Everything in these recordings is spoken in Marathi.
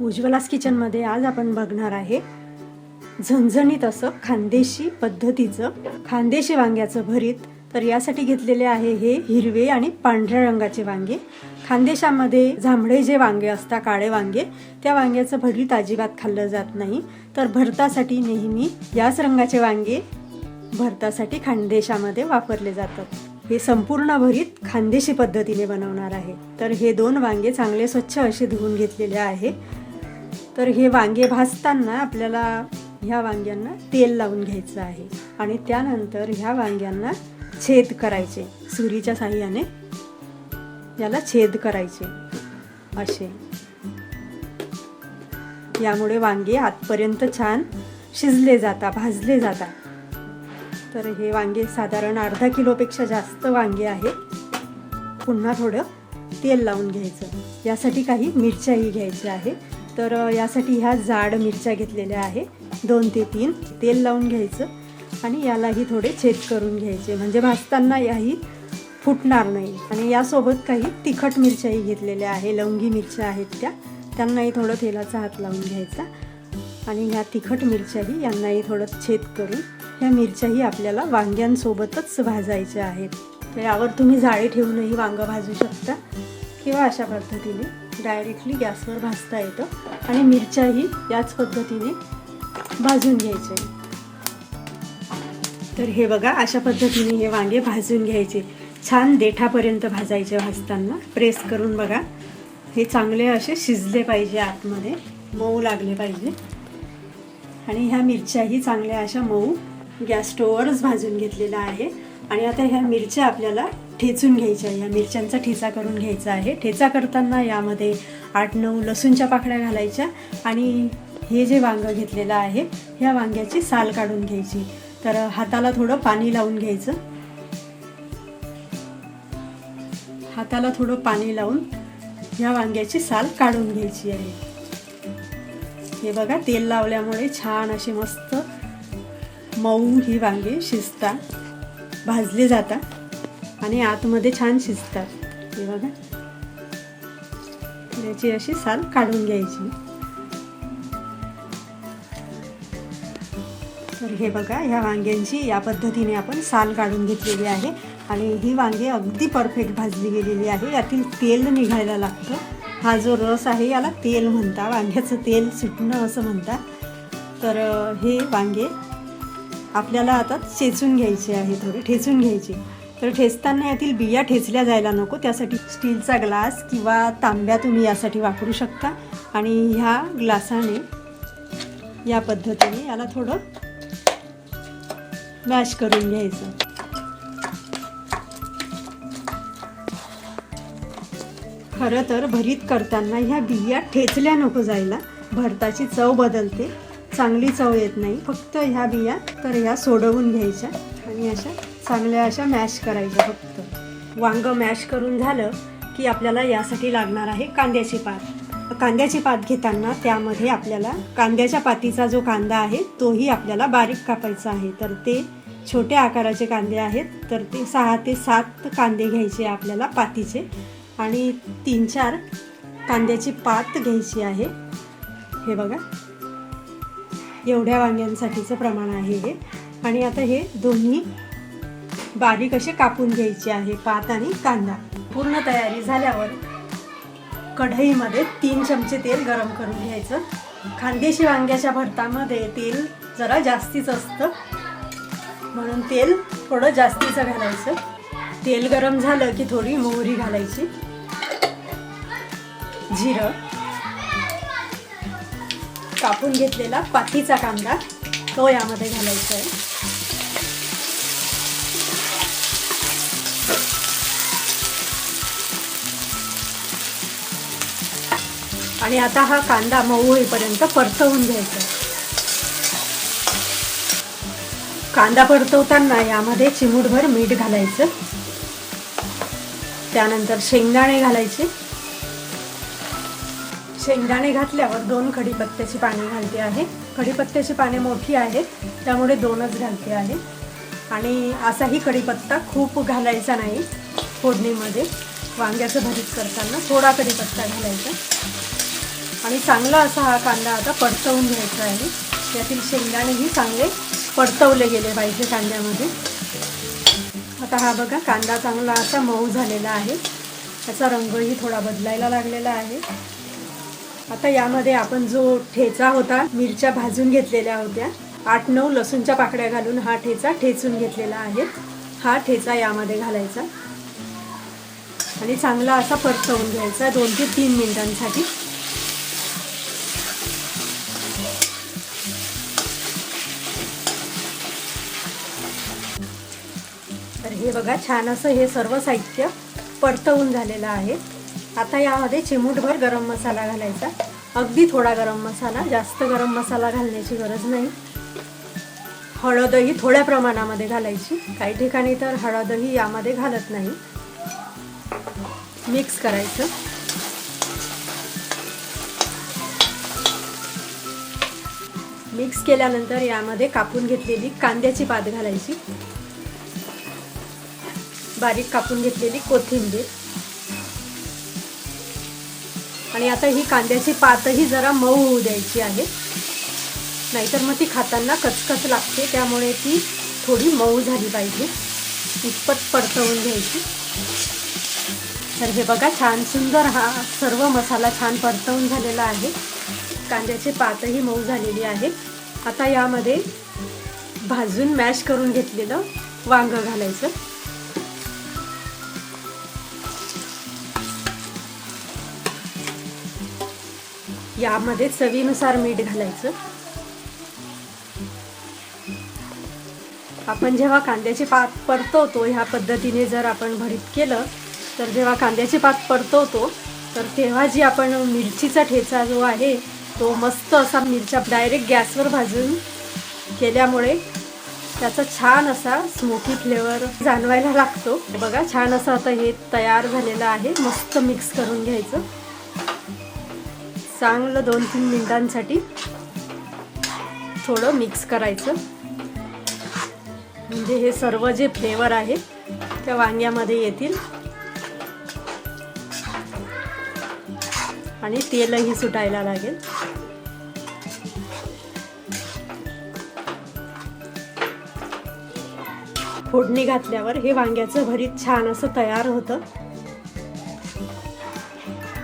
उज्ज्वलास किचनमध्ये आज आपण बघणार आहे झणझणीत असं खानदेशी पद्धतीचं खानदेशी वांग्याचं भरीत. तर यासाठी घेतलेले आहे हे हिरवे आणि पांढऱ्या रंगाचे वांगे. खानदेशामध्ये जांभळे जे वांगे असतात काळे वांगे त्या वांग्याचं भरीत अजिबात खाल्लं जात नाही. तर भरतासाठी नेहमी याच रंगाचे वांगे भरतासाठी खानदेशामध्ये वापरले जातात. हे संपूर्ण भरीत खानदेशी पद्धतीने बनवणार आहे. तर हे दोन वांगे चांगले स्वच्छ असे धुवून घेतलेले आहे. तर हे वांगे भाजताना आपल्याला ह्या वांग्यांना तेल लावून घ्यायचं आहे. आणि त्यानंतर ह्या वांग्यांना छेद करायचे. सुरीच्या साह्याने याला छेद करायचे. असे. यामुळे वांगे आतपर्यंत छान शिजले जातात भाजले जातात तर हे वांगे साधारण अर्धा किलोपेक्षा जास्त वांगे आहे. पुन्हा थोडं तेल लावून घ्यायचं. यासाठी काही मिरच्याही घ्यायच्या आहे तर यासाठी ह्या जाड मिरच्या घेतलेल्या आहे. दोन ते तीन. तेल लावून घ्यायचं आणि यालाही थोडे छेद करून घ्यायचे. म्हणजे भाजताना याही फुटणार नाही. आणि यासोबत काही तिखट मिरच्याही घेतलेल्या आहे. लवंगी मिरच्या आहेत त्या. त्यांनाही थोडं तेलाचा हात लावून घ्यायचा. आणि ह्या तिखट मिरच्याही यांनाही थोडं छेद करून ह्या मिरच्याही आपल्याला वांग्यांसोबतच भाजायच्या आहेत. तर यावर तुम्ही जाळे ठेवूनही वांगं भाजू शकता. किंवा अशा पद्धतीने डायरेक्टली गॅसवर भाजता येतं आणि मिरच्याही याच पद्धतीने भाजून घ्यायचे. तर हे बघा अशा पद्धतीने हे वांगे भाजून घ्यायचे. छान देठापर्यंत भाजायचे भाजताना. प्रेस करून बघा. हे चांगले असे शिजले पाहिजे आतमध्ये. मऊ लागले पाहिजे. आणि ह्या मिरच्याही चांगल्या अशा मऊ गॅस स्टोवरच भाजून घेतलेला आहे. आणि आता ह्या मिरच्या आपल्याला ठेचून घ्यायच्या या मिरच्यांचा ठेचा करून घ्यायचा आहे. ठेचा करताना यामध्ये आठ नऊ लसूणच्या पाकळ्या घालायच्या आणि हे जे वांगं घेतलेलं आहे ह्या वांग्याची साल काढून घ्यायची. तर हाताला थोडं पाणी लावून घ्यायचं. हाताला थोडं पाणी लावून ह्या वांग्याची साल काढून घ्यायची आहे. हे बघा तेल लावल्यामुळे छान असे मस्त मऊ ही वांगे शिजतात भाजले जातात आणि आतमध्ये छान शिजतात. हे बघा. याची अशी साल काढून घ्यायची. तर हे बघा ह्या वांग्यांची या पद्धतीने आपण साल काढून घेतलेली आहे. आणि ही वांगे अगदी परफेक्ट भाजली गेलेली आहे. यातील तेल निघायला लागतं. हा जो रस आहे याला तेल म्हणता वांग्याचं तेल सुटणं असं म्हणतात. तर हे वांगे आपल्याला आता चेचून घ्यायचे आहे थोडे. ठेचून घ्यायचे. तर ठेचताना यातील बिया ठेचल्या जायला नको त्यासाठी स्टीलचा ग्लास किंवा तांब्या तुम्ही यासाठी वापरू शकता. आणि ह्या ग्लासाने या पद्धतीने याला थोडं मॅश करून घ्यायचं. खरं तर भरीत करताना ह्या बिया ठेचल्या नको जायला. भरताची चव बदलते. चांगली चव येत नाही. फक्त ह्या बिया तर ह्या सोडवून घ्यायच्या. आणि अशा चांगल्या अशा मॅश करायच्या फक्त. वांगं मॅश करून झालं की आपल्याला यासाठी लागणार आहे कांद्याची पात. कांद्याची पात घेताना त्यामध्ये आपल्याला कांद्याच्या पातीचा जो कांदा आहे तोही आपल्याला बारीक कापायचा आहे. तर ते छोट्या आकाराचे कांदे आहेत तर ते सहा ते सात कांदे घ्यायचे आपल्याला पातीचे आणि तीन चार कांद्याची पात घ्यायची आहे. हे बघा. एवढ्या वांग्यांसाठीचं प्रमाण आहे हे. आणि आता हे दोन्ही बारीक असे कापून घ्यायचे आहे पात आणि कांदा. पूर्ण तयारी झाल्यावर कढईमध्ये तीन चमचे तेल गरम करून घ्यायचं. खानदेशी वांग्याच्या भरतामध्ये तेल जरा जास्तीच असतं. म्हणून तेल थोडं जास्तीचं घालायचं. तेल गरम झालं की थोडी मोहरी घालायची. जिरं. कापून घेतलेला पातीचा कांदा तो यामध्ये घालायचा आहे. आणि आता हा कांदा मऊ होईपर्यंत परतवून घ्यायचा. कांदा परतवताना यामध्ये चिमूटभर मीठ घालायचं. त्यानंतर शेंगदाणे घालायचे. शेंगदाणे घातल्यावर दोन कढीपत्त्याची पाने घालते आहे. कढीपत्त्याची पाने मोठी आहेत त्यामुळे दोनच घालते आहे. आणि असाही कढीपत्ता खूप घालायचा नाही फोडणीमध्ये. वांग्याचं भरीत करताना थोडा कढीपत्ता घालायचा. आणि चांगला असा हा कांदा आता परतवून घ्यायचा आहे. यातील शेंगदाणेही चांगले परतवले गेले पाहिजे कांद्यामध्ये. आता हा बघा कांदा चांगला असा मऊ झालेला आहे. त्याचा रंगही थोडा बदलायला लागलेला आहे. आता यामध्ये आपण जो ठेचा होता मिरच्या भाजून घेतलेल्या होत्या. आठ नऊ लसूणच्या पाकड्या घालून हा ठेचा ठेचून घेतलेला आहे. हा ठेचा यामध्ये घालायचा. आणि चांगला असा परतवून घ्यायचा दोन ते तीन मिनिटांसाठी. हे बघा छान असं हे सर्व साहित्य परतवून झालेलं आहे. आता यामध्ये चिमूटभर गरम मसाला घालायचा. अगदी थोडा गरम मसाला जास्त गरम मसाला घालण्याची गरज नाही. हळदही थोड्या प्रमाणामध्ये घालायची. काही ठिकाणी तर हळदही यामध्ये घालत नाही. मिक्स करायचं. मिक्स केल्यानंतर यामध्ये कापून घेतलेली कांद्याची पात घालायची. बारीक कापून घेतलेली कोथिंबीर. आणि आता ही कांद्याची पातही जरा मऊ होऊ द्यायची आहे. नाहीतर मग ती खाताना कचकच लागते त्यामुळे ती थोडी मऊ झाली पाहिजे. इतपत परतवून घ्यायची. तर हे बघा छान सुंदर हा सर्व मसाला छान परतवून झालेला आहे. कांद्याची पातही मऊ झालेली आहे. आता यामध्ये भाजून मॅश करून घेतलेलं वांगं घालायचं. यामध्ये चवीनुसार मीठ घालायचं. आपण जेव्हा कांद्याची पात परतवतो ह्या पद्धतीने जर आपण भरीत केलं तर जेव्हा कांद्याची पात परतवतो तर तेव्हा जी आपण मिरचीचा ठेचा जो आहे तो मस्त असा मिरच्या डायरेक्ट गॅसवर भाजून केल्यामुळे त्याचा छान असा स्मोकी फ्लेवर जाणवायला लागतो. बघा छान असं आता हे तयार झालेलं आहे. मस्त मिक्स करून घ्यायचं. चांगलं दोन तीन मिनिटांसाठी थोडं मिक्स करायचं. म्हणजे हे सर्व जे फ्लेवर आहे त्या वांग्यामध्ये येतील. आणि तेलही सुटायला लागेल. फोडणी घातल्यावर हे वांग्याचं भरीत छान असं तयार होतं.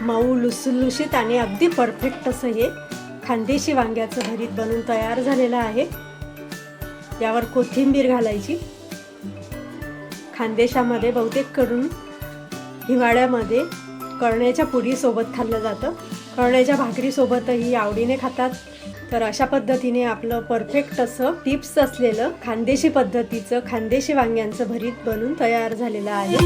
मऊ लुसलुशीत आणि अगदी परफेक्ट असं हे खानदेशी वांग्याचं भरीत बनून तयार झालेलं आहे. यावर कोथिंबीर घालायची. खानदेशामध्ये बहुतेक करून हिवाळ्यामध्ये कळण्याच्या पुडीसोबत खाल्लं जातं. कळण्याच्या भाकरीसोबतही आवडीने खातात. तर अशा पद्धतीने आपलं परफेक्ट असं टिप्स असलेलं खानदेशी पद्धतीचं खानदेशी वांग्यांचं भरीत बनून तयार झालेलं आहे.